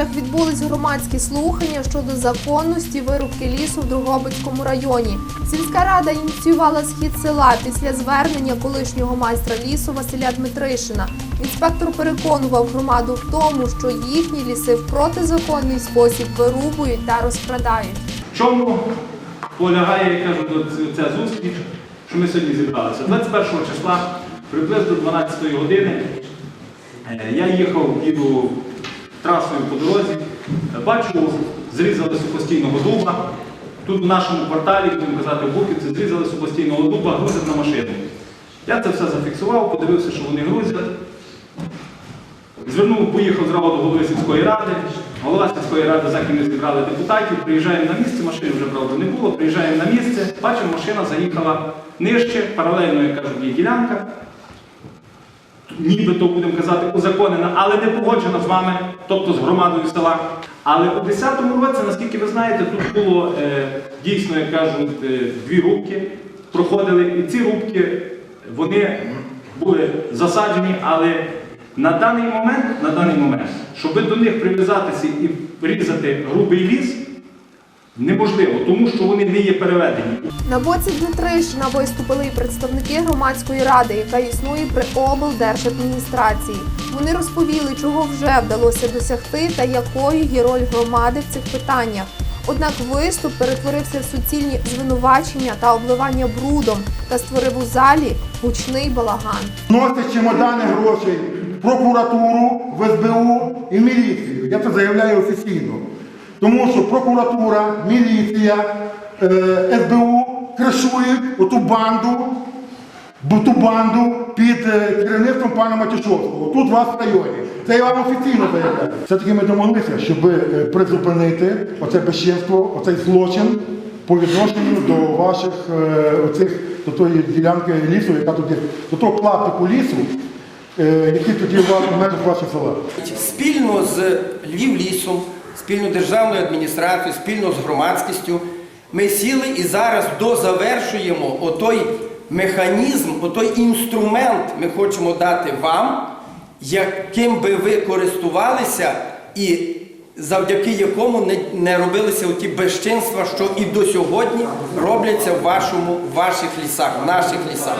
відбулись громадські слухання щодо законності вирубки лісу в Другобицькому районі. Сільська рада ініціювала схід села після звернення колишнього майстра лісу Василя Дмитришина. Інспектор переконував громаду в тому, що їхні ліси в протизаконний спосіб вирубують та розкрадають. В чому полягає, я кажу, ця зустріч, що ми сьогодні зібралися. 21 числа, приблизно 12 години, е, я їхав, їду трасою по дорозі, бачу, зрізали сухостійного дуба. Тут в нашому кварталі, будемо казати, в Буківці, зрізали сухостійного дуба, грузять на машину. Я це все зафіксував, подивився, що вони грузять. Звернув, поїхав зразу до голови сільської ради. Голова сільської ради за ким ми зібрали депутатів. Приїжджаємо на місце, машини вже правда не було. Приїжджаємо на місце, бачимо, машина заїхала нижче, паралельно, як кажуть, є ділянка. Нібито будемо казати, узаконена, але не погоджена з вами, тобто з громадою села. Але у 10-му році, наскільки ви знаєте, тут було е, дійсно, як кажуть, е, дві рубки проходили, і ці рубки вони були засаджені, але на даний момент, на даний момент, щоб до них прив'язатися і різати грубий ліс, неможливо, тому що вони не є переведені. На боці Дмитришина виступили і представники громадської ради, яка існує при облдержадміністрації. Вони розповіли, чого вже вдалося досягти та якою є роль громади в цих питаннях. Однак виступ перетворився в суцільні звинувачення та обливання брудом та створив у залі гучний балаган. Носить чемодани грошей в прокуратуру, в СБУ і в міліцію. Я це заявляю офіційно. Тому що прокуратура, міліція, е, СБУ кришують оту банду, ту банду під е, керівництвом пана Матюшовського. Тут у вас в районі. Це я вам офіційно заявляю. Все-таки ми домоглися, щоб е, призупинити оце безчинство, оцей злочин по відношенню до ваших е, оцих, до тої ділянки лісу, яка тут є, до того клаптику лісу, е, який тут є в межах вашого села. Спільно з Львівлісом, спільно державною адміністрацією, спільно з громадськістю ми сіли і зараз дозавершуємо отой механізм, отой інструмент ми хочемо дати вам, яким би ви користувалися і завдяки якому не, робилися оті безчинства, що і до сьогодні робляться в в ваших лісах, в наших лісах.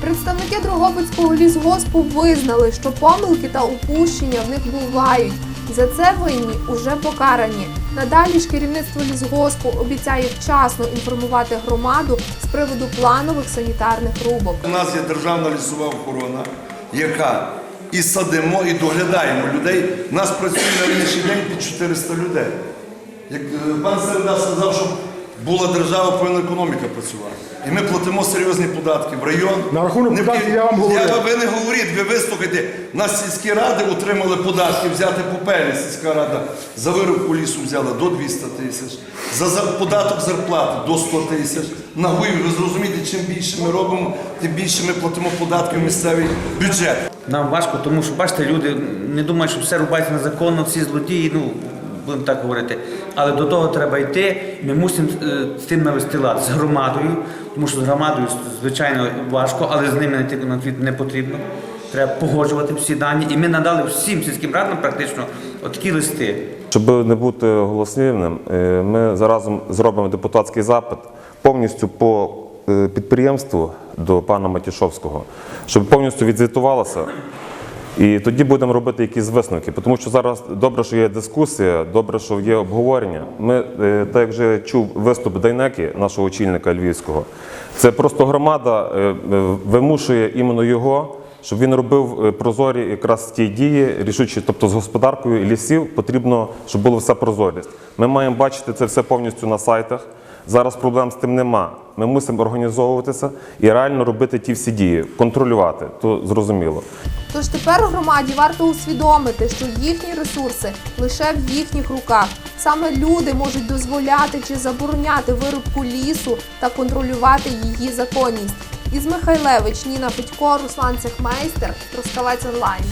Представники Дрогобицького лісгоспу визнали, що помилки та упущення в них бувають. За це винні уже покарані. Надалі ж керівництво лісгоспу обіцяє вчасно інформувати громаду з приводу планових санітарних рубок. У нас є державна лісова охорона, яка і садимо, і доглядаємо людей. У нас працює на інший день під 400 людей. Як е, пан Середа сказав, що була держава, повинна економіка працювати. І ми платимо серйозні податки в район. На рахунок Не податків я вам говорив. Я, ви не говоріть, ви вислухайте. Нас сільські ради отримали податки, взяти попелі. Сільська рада за вирубку лісу взяла до 200 тисяч, за, за податок зарплати до 100 тисяч. На гуї, ви зрозумієте, чим більше ми робимо, тим більше ми платимо податки в місцевий бюджет. Нам важко, тому що бачите, люди не думають, що все рубається незаконно, всі злодії, ну будемо так говорити. Але до того треба йти. Ми мусимо е, з тим навести лад з громадою, тому що з громадою звичайно важко, але з ними йти на конфлікт не потрібно. Треба погоджувати всі дані. І ми надали всім сільським радам практично такі листи. Щоб не бути голослівним, е, ми заразом зробимо депутатський запит повністю по е, підприємству до пана Матішовського, щоб повністю відзвітувалося. І тоді будемо робити якісь висновки. Тому що зараз добре, що є дискусія, добре, що є обговорення. Ми, е, так як вже чув виступ Дайнеки, нашого очільника Львівського, це просто громада е, е, вимушує іменно його, щоб він робив прозорі якраз ті дії, рішучі, тобто з господаркою лісів потрібно, щоб було все прозорість. Ми маємо бачити це все повністю на сайтах. Зараз проблем з тим нема. Ми мусимо організовуватися і реально робити ті всі дії, контролювати, то зрозуміло. Тож тепер громаді варто усвідомити, що їхні ресурси лише в їхніх руках. Саме люди можуть дозволяти чи забороняти вирубку лісу та контролювати її законність. Із Михайлевич, Ніна Федько, Руслан Цехмейстер, Трускавець онлайн.